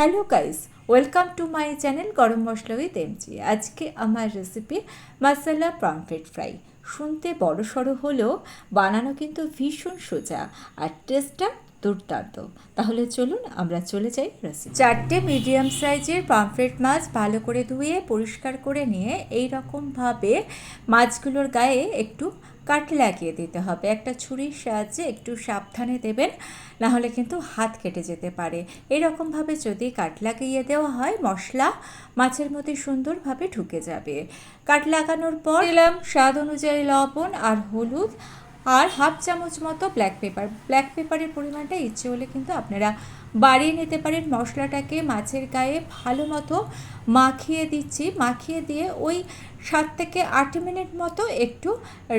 Hello guys welcome to my channel garam masala with MG আজকে আমার recipe মশলা প্রনফেট fry শুনতে বড় সড়ো হলেও বানানো কিন্তু ভীষণ সোজা। আর টেস্টটা দুর্দান্ত। তাহলে চলুন আমরা চলে যাই রেসিপি চারটে মিডিয়াম সাইজের পামফ্রেট মাছ ভালো করে ধুয়ে, পরিষ্কার করে নিয়ে এই রকমভাবে মাছগুলোর গায়ে একটু কাট লাগিয়ে দিতে হবে। একটা ছুরির সাহায্যে একটু সাবধানে দেবেন না হলে কিন্তু হাত কেটে যেতে পারে। এরকমভাবে যদি কাট লাগিয়ে দেওয়া হয়, মশলা মাছের মধ্যে সুন্দরভাবে ঢুকে যাবে। কাট লাগানোর পর দিলাম, স্বাদ অনুযায়ী লবণ আর হলুদ আর হাফ চামচ মতো ব্ল্যাক পেপার ব্ল্যাক পেপারের পরিমাণটা ইচ্ছে হলে কিন্তু আপনারা বাড়িয়ে নিতে পারেন। মশলাটাকে মাছের গায়ে ভালো মতো মাখিয়ে দিচ্ছি। মাখিয়ে দিয়ে ওই সাত থেকে আট মিনিট মতো একটু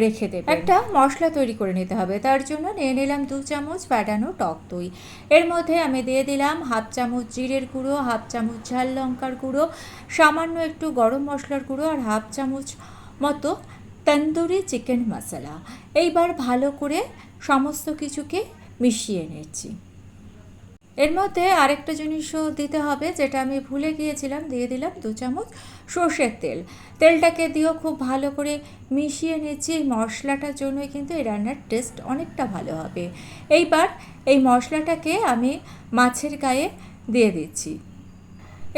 রেখে দেবে একটা মশলা তৈরি করে নিতে হবে। তার জন্য নিয়ে নিলাম দু চামচ ফ্যাটানো টক দই। এর মধ্যে আমি দিয়ে দিলাম হাফ চামচ জিরের গুঁড়ো, হাফ চামচ ঝাল লঙ্কার গুঁড়ো, সামান্য একটু গরম মশলার গুঁড়ো আর হাফ চামচ মতো তন্দুরি চিকেন মশলা। এইবার ভালো করে সমস্ত কিছুকে মিশিয়ে নিচ্ছি। এর মধ্যে আরেকটা জিনিসও দিতে হবে, যেটা আমি ভুলে গিয়েছিলাম, দিয়ে দিলাম দু চামচ সর্ষের তেল। তেলটাকে দিয়েও খুব ভালো করে মিশিয়ে নিচ্ছি, এই মশলাটার জন্যই কিন্তু এই রান্নার টেস্ট অনেকটা ভালো হবে। এইবার এই মশলাটাকে আমি মাছের গায়ে দিয়ে দিচ্ছি।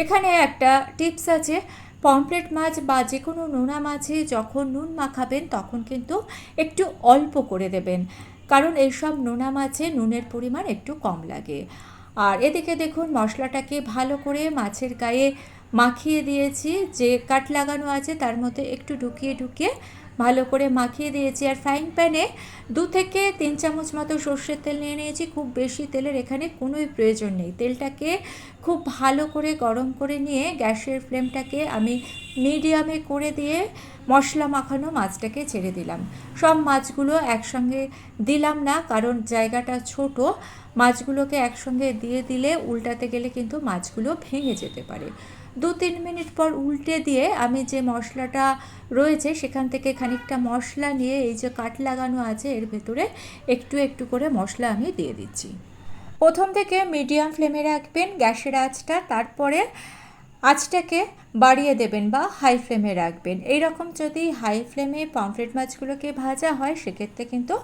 এখানে একটা টিপস আছে পমফ্রেট মাছ বা যে কোনো নোনা মাছে যখন নুন মাখাবেন, তখন কিন্তু একটু অল্প করে দেবেন। কারণ এইসব নোনা মাছে নুনের পরিমাণ একটু কম লাগে। আর এদিকে দেখুন, মশলাটাকে ভালো করে মাছের গায়ে মাখিয়ে দিয়েছি। যে কাট লাগানো আছে, তার মধ্যে একটু ঢুকিয়ে ঢুকিয়ে ভালো করে মাখিয়ে দিয়েছি আর ফ্রাইং প্যানে দু থেকে তিন চামচ মতো সর্ষের তেল নিয়ে নিয়েছি। খুব বেশি তেলের এখানে কোনোই প্রয়োজন নেই। তেলটাকে খুব ভালো করে গরম করে নিয়ে গ্যাসের ফ্লেমটাকে আমি মিডিয়ামে করে দিয়ে মশলা মাখানো মাছটাকে ছেড়ে দিলাম। সব মাছগুলো একসঙ্গে দিলাম না, কারণ জায়গাটা ছোট। মাছগুলোকে একসঙ্গে দিয়ে দিলে উল্টাতে গেলে কিন্তু মাছগুলো ভেঙে যেতে পারে। দু তিন মিনিট পর উল্টে দিয়ে আমি যে মশলাটা রয়েছে, সেখান থেকে খানিকটা মশলা নিয়ে এই যে কাট লাগানো আছে এর ভেতরে একটু একটু করে মশলা আমি দিয়ে দিচ্ছি। প্রথম থেকে মিডিয়াম ফ্লেমে রাখবেন গ্যাসের আঁচটা, তারপরে আঁচটাকে বাড়িয়ে দেবেন বা হাই ফ্লেমে রাখবেন। এই রকম যদি হাই ফ্লেমে পমফ্রেট মাছগুলোকে ভাজা হয়, সেক্ষেত্রে কিন্তু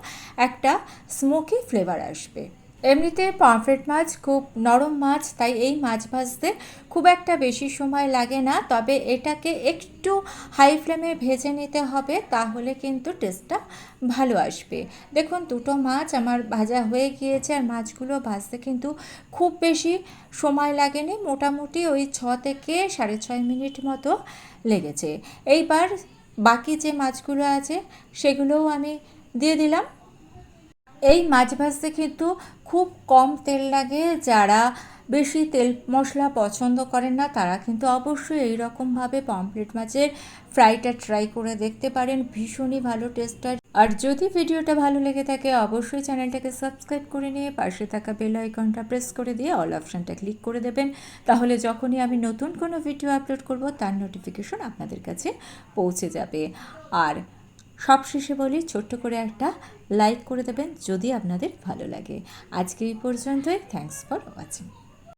একটা স্মোকি ফ্লেভার আসবে। এমনিতে পমফ্রেট মাছ, খুব নরম মাছ, তাই এই মাছ ভাজতে খুব একটা বেশি সময় লাগে না। তবে এটাকে একটু হাই ফ্লেমে ভেজে নিতে হবে, তাহলে কিন্তু টেস্টটা ভালো আসবে। দেখুন, দুটো মাছ আমার ভাজা হয়ে গিয়েছে, আর মাছগুলো ভাজতে কিন্তু খুব বেশি সময় লাগেনি, মোটামুটি ওই ছ থেকে সাড়ে ছয় মিনিট মতো লেগেছে। এইবার বাকি যে মাছগুলো আছে, সেগুলোও আমি দিয়ে দিলাম। এই মাছ ভাজতে কিন্তু খুব কম তেল লাগে। যারা বেশি তেল মশলা পছন্দ করেন না, তারা কিন্তু অবশ্যই এই রকমভাবে পমফ্রেট মাছের ফ্রাইটা ট্রাই করে দেখতে পারেন। ভীষণই ভালো টেস্ট হয় আর যদি ভিডিওটা ভালো লেগে থাকে, অবশ্যই চ্যানেলটাকে সাবস্ক্রাইব করে নিয়ে পাশে থাকা বেল আইকনটা প্রেস করে দিয়ে অল অপশানটা ক্লিক করে দেবেন। তাহলে যখনই আমি নতুন কোনো ভিডিও আপলোড করব, তার নোটিফিকেশন আপনাদের কাছে পৌঁছে যাবে। আর সবশেষে বলি, ছোট্ট করে একটা লাইক করে দেবেন যদি আপনাদের ভালো লাগে। আজকে এই পর্যন্তই। Thanks for watching